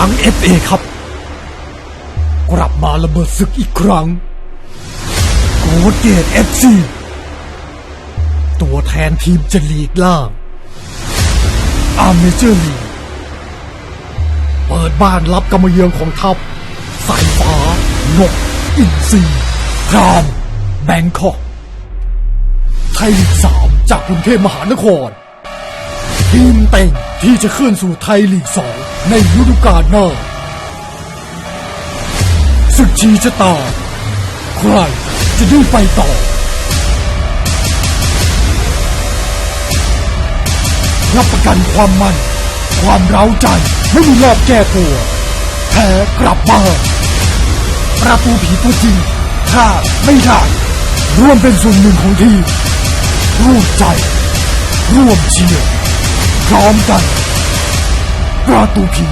าง FA ครับ กลับมาระเบิดศึกอีกครั้งโกดเกต FC ตัวแทนทีมจะลีกล่างอาร์เมเจอร์ลีเปิดบ้านรับกำมะเยืองของทัพสายฟ้า นก อินซีพรามแบงคอก ไทยลีกสามจากกรุงเทพมหานคร ทีมเต็งที่จะขึ้นสู่ไทยลีกสอง ในฤดูกาลหน้าศึกชีชะตา ใครจะได้ไปต่อ รับประกันความมัน ความเร้าใจไม่มีรอบแก้ตัวแพ้กลับบ้านประตูผีตัวจริงถ้าไม่ได้ร่วมเป็นส่วนหนึ่งของทีมร่วมใจ ร่วมเชียร์พร้อมกัน ประตูผี